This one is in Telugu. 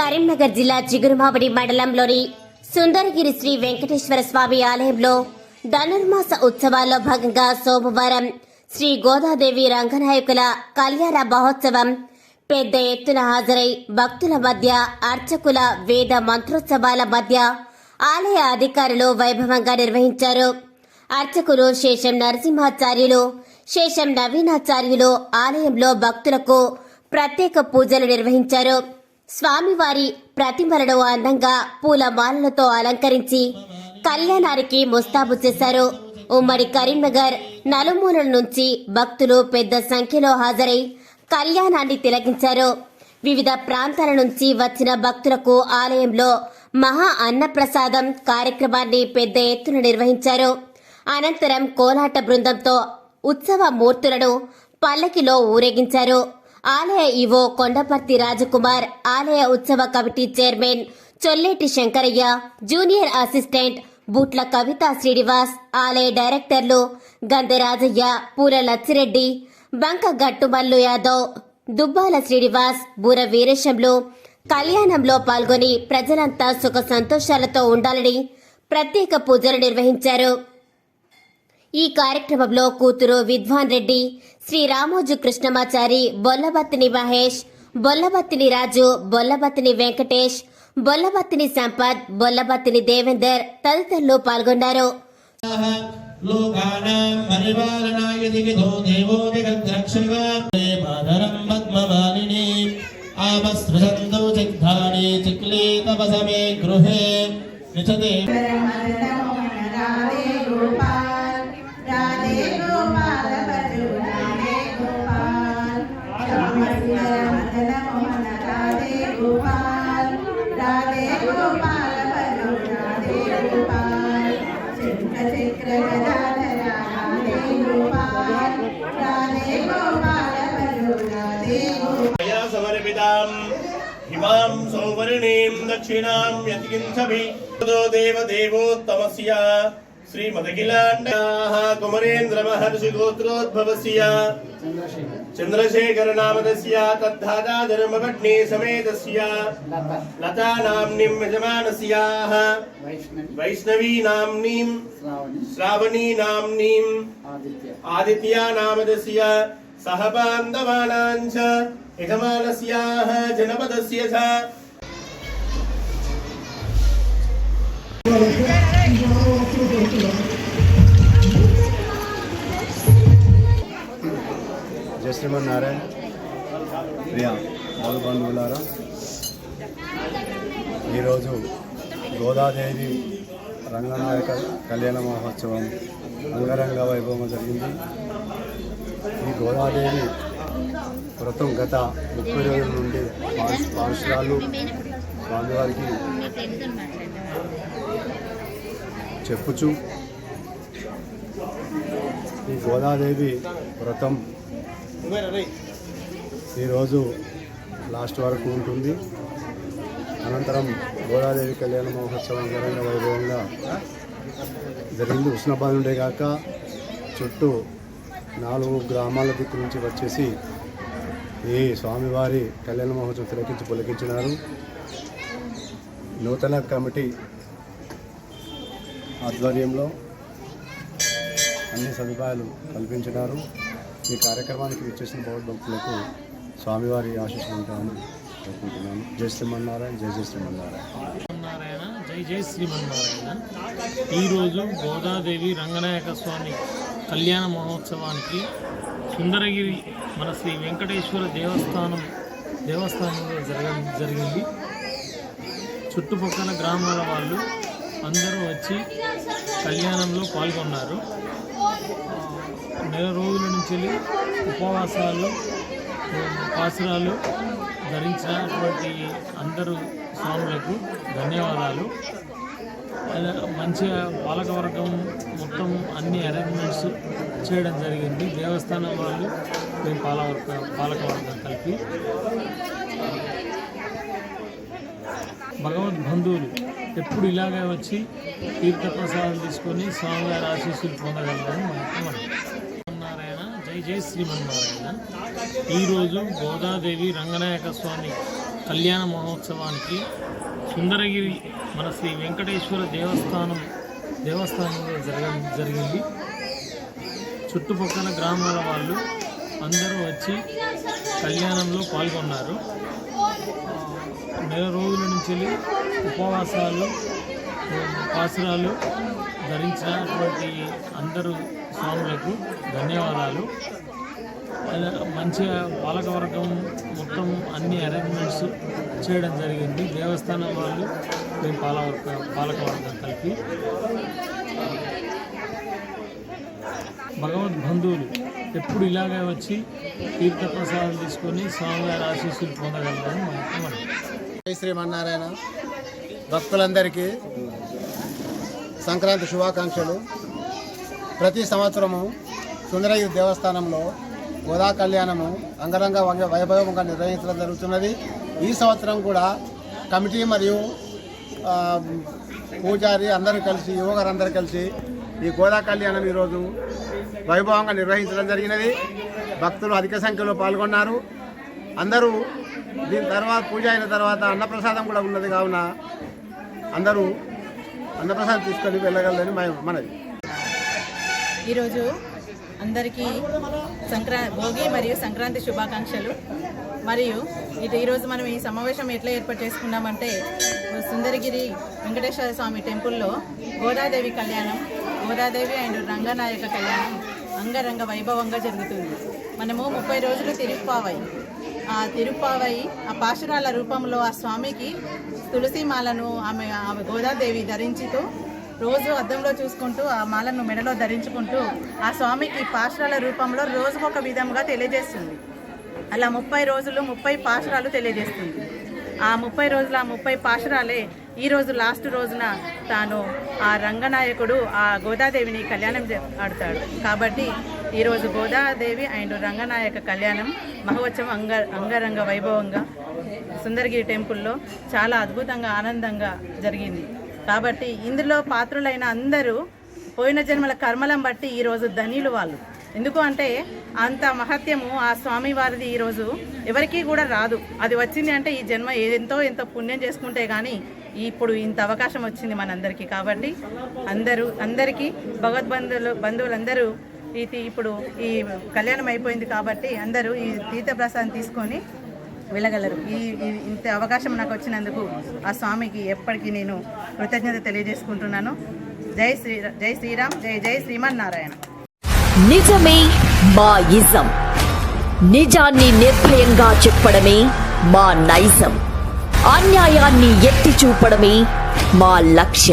కరీంనగర్ జిల్లా చిగురుమాబడి మండలంలోని సుందరగిరి శ్రీ వెంకటేశ్వర స్వామి ఆలయంలో ధనుర్మాస ఉత్సవాల్లో భాగంగా సోమవారం శ్రీ గోదాదేవి రంగనాయకుల కళ్యాణ మహోత్సవం పెద్ద ఎత్తున హాజరై భక్తుల మధ్య అర్చకుల వేద మంత్రోత్సవాల మధ్య ఆలయ అధికారులు వైభవంగా నిర్వహించారు. అర్చకులు శేషం నరసింహాచార్యులు శేషం నవీనాచార్యులు ఆలయంలో భక్తులకు ప్రత్యేక పూజలు నిర్వహించారు. స్వామివారి ప్రతిమలను అందంగా పూల మాలలతో అలంకరించి కళ్యాణానికి ముస్తాబు చేశారు. ఉమ్మడి కరీంనగర్ నలుమూలల నుంచి భక్తులు పెద్ద సంఖ్యలో హాజరై కళ్యాణాన్ని తిలకించారు. వివిధ ప్రాంతాల నుంచి వచ్చిన భక్తులకు ఆలయంలో మహా అన్నప్రసాదం కార్యక్రమాన్ని పెద్ద ఎత్తున నిర్వహించారు. అనంతరం కోలాట బృందంతో ఉత్సవ మూర్తులను పల్లకిలో ఊరేగించారు. ఆలయ ఇవో కొండపర్తి రాజకుమార్ ఆలయ ఉత్సవ committee chairman Cholleti Shankaraiah junior assistant Bootla Kavitha Srinivas ఆలయ డైరెక్టర్లు గంధరాజయ్య పూల లచ్చిరెడ్డి బంక గట్టుమల్లు యాదవ్ దుబ్బాల శ్రీనివాస్ బూర వీరేశంలో. కళ్యాణంలో పాల్గొని ప్రజలంతా సుఖ సంతోషాలతో ఉండాలని ప్రత్యేక పూజలు నిర్వహించారు. ఈ కార్యక్రమంలో కూతురు విద్వాన్ రెడ్డి శ్రీ రామోజు కృష్ణమాచారి బొల్లబత్తిని మహేష్ బొల్లబత్తిని రాజు బొల్లబత్తిని వెంకటేష్ బొల్లబత్తిని సంపత్ బొల్లబత్తిని దేవేందర్ తదితరులు పాల్గొన్నారు. గృహే हिमां सौवर्णीं दक्षिणां यत्किञ्चभि देवदेवोत्तमस्य श्रीमदखिलाण्डाः कुमरेन्द्रमहर्षिगोत्रोद्भवस्य चन्द्रशेखरनामदस्य तद्धाता धर्मपत्नी समेतस्य लता नाम्नीं यजमानस्याः वैष्णवी नाम्नीं श्रावणी नाम्नीं आदित्या नामदस्य सह बान्धवानाञ्च यजमानस्याः जनपदस्य च జయ శ్రీమన్నారాయణ ప్రియ బంధువులారా ఈరోజు గోదాదేవి రంగనాయక కళ్యాణ మహోత్సవం అంగరంగ వైభవం జరిగింది ఈ గోదాదేవి వ్రతం గత ముప్పై రోజుల నుండి పాఠ- స్వామివారికి చెప్పుచు ఈ గోదాదేవి వ్రతం ఈరోజు లాస్ట్ వరకు ఉంటుంది. అనంతరం గోదాదేవి కళ్యాణ మహోత్సవం అంగరంగ వైభవంగా జరిగింది. ఉష్ణబాద్ కాక చుట్టూ నాలుగు గ్రామాల దిక్కు నుంచి వచ్చేసి ఈ స్వామివారి కళ్యాణ మహోత్సవం తిలకించి పులకించినారు. నూతన కమిటీ ఆధ్వర్యంలో అన్ని సదుపాయాలు కల్పించినారు. ఈ కార్యక్రమానికి విచ్చేసిన బౌద్ధ భక్తులకు స్వామివారి ఆశీస్సులు ఉంటామని కోరుకుంటున్నాను. జై శ్రీమన్నారాయణ జై జై శ్రీమన్నారాయణ జై జై శ్రీమన్నారాయణ. ఈరోజు గోదాదేవి రంగనాయక స్వామి కళ్యాణ మహోత్సవానికి సుందరగిరి మన శ్రీ వెంకటేశ్వర దేవస్థానం దేవస్థానంలో జరగ జరిగింది. చుట్టుపక్కల గ్రామాల వాళ్ళు అందరూ వచ్చి కళ్యాణంలో పాల్గొన్నారు. నెల రోజుల నుంచి ఉపవాసాలు పాసురాలు ధరించినటువంటి అందరూ స్వాములకు ధన్యవాదాలు. మంచిగా పాలకవర్గం మొత్తం అన్ని అరేంజ్మెంట్స్ చేయడం జరిగింది. దేవస్థానం వాళ్ళు మేము పాలవర్గ పాలకవర్గం కలిపి. భగవద్ బంధువులు ఎప్పుడు ఇలాగే వచ్చి తీర్థప్రసాదం తీసుకొని స్వామివారి ఆశీస్సులు పొందగలరని మనం. జై జై శ్రీమన్నారాయణ. ఈరోజు గోదాదేవి రంగనాయక స్వామి కళ్యాణ మహోత్సవానికి సుందరగిరి మన శ్రీ వెంకటేశ్వర దేవస్థానం దేవస్థానంలో జరగ జరిగింది. చుట్టుపక్కల గ్రామాల వాళ్ళు అందరూ వచ్చి కళ్యాణంలో పాల్గొన్నారు. నెల రోజుల నుంచి ఉపవాసాలు పాసురాలు ధరించినటువంటి అందరూ స్వాములకు ధన్యవాదాలు. మంచిగా పాలకవర్గం మొత్తం అన్ని అరేంజ్మెంట్స్ చేయడం జరిగింది. దేవస్థానం వాళ్ళు మేము పాలవర్గ పాలకవర్గం కలిపి. భగవద్ బంధువులు ఎప్పుడు ఇలాగే వచ్చి తీర్థప్రసాదం తీసుకొని స్వామివారి ఆశీస్సులు పొందగలరని మనం జై శ్రీమన్నారాయణ. భక్తులందరికీ సంక్రాంతి శుభాకాంక్షలు. ప్రతి సంవత్సరము సుందరయ్య దేవస్థానంలో గోదా కళ్యాణము అంగరంగ వైభవంగా నిర్వహించడం జరుగుతున్నది. ఈ సంవత్సరం కూడా కమిటీ మరియు పూజారి అందరూ కలిసి యువగారందరూ కలిసి ఈ గోదా కళ్యాణం ఈరోజు వైభవంగా నిర్వహించడం జరిగినది. భక్తులు అధిక సంఖ్యలో పాల్గొన్నారు. అందరూ దీని తర్వాత పూజ అయిన తర్వాత అన్నప్రసాదం కూడా ఉన్నది కావున అందరూ అన్నప్రసాదం తీసుకొని వెళ్ళగలరని మా మనది ఈరోజు అందరికీ సంక్రా భోగి మరియు సంక్రాంతి శుభాకాంక్షలు. మరియు ఇది ఈరోజు మనం ఈ సమావేశం ఎట్లా ఏర్పాటు చేసుకున్నామంటే సుందరగిరి వెంకటేశ్వర స్వామి టెంపుల్లో గోదాదేవి కళ్యాణం గోదాదేవి అండ్ రంగనాయక కళ్యాణం అంగరంగ వైభవంగా జరుగుతుంది. మనము ముప్పై రోజులు తిరుప్పావై. ఆ తిరుప్పావై ఆ పాశురాల రూపంలో ఆ స్వామికి తులసిమాలను ఆమె ఆమె గోదాదేవి ధరించుతూ రోజు అద్దంలో చూసుకుంటూ ఆ మాలను మెడలో ధరించుకుంటూ ఆ స్వామికి పాశురాల రూపంలో రోజుకొక విధంగా తెలియజేస్తుంది. అలా ముప్పై రోజులు ముప్పై పాశురాలు తెలియజేస్తుంది. ఆ ముప్పై రోజుల ఆ ముప్పై పాశురాలే ఈ రోజు లాస్ట్ రోజున తాను ఆ రంగనాయకుడు ఆ గోదాదేవిని కళ్యాణం ఆడతాడు. కాబట్టి ఈరోజు గోదాదేవి అండ్ రంగనాయక కళ్యాణం మహోత్సవం అంగ అంగరంగ వైభవంగా సుందరగిరి టెంపుల్లో చాలా అద్భుతంగా ఆనందంగా జరిగింది. కాబట్టి ఇందులో పాత్రులైన అందరూ పోయిన జన్మల కర్మలను బట్టి ఈరోజు ధనియులు వాళ్ళు. ఎందుకు అంటే అంత మహత్యము ఆ స్వామి వారిది ఈరోజు ఎవరికీ కూడా రాదు. అది వచ్చింది అంటే ఈ జన్మ ఎంతో ఎంతో పుణ్యం చేసుకుంటే కానీ ఇప్పుడు ఇంత అవకాశం వచ్చింది మనందరికీ కాబట్టి అందరూ అందరికీ భగవద్బంధువులు బంధువులందరూ ఇది ఇప్పుడు ఈ కళ్యాణం అయిపోయింది కాబట్టి అందరూ ఈ తీర్థప్రసాదం తీసుకొని వెళ్ళగలరు. ఈ ఇంత అవకాశం నాకు వచ్చినందుకు ఆ స్వామికి ఎప్పటికీ నేను కృతజ్ఞత తెలియజేసుకుంటున్నాను. జై శ్రీ జై శ్రీరామ్ జై జై శ్రీమన్నారాయణ. నిజమే మా ఇజం. నిజాన్ని నిర్భయంగా చెప్పడమే మా నైజం. అన్యాయాన్ని ఎత్తి చూపడమే మా లక్ష్యం.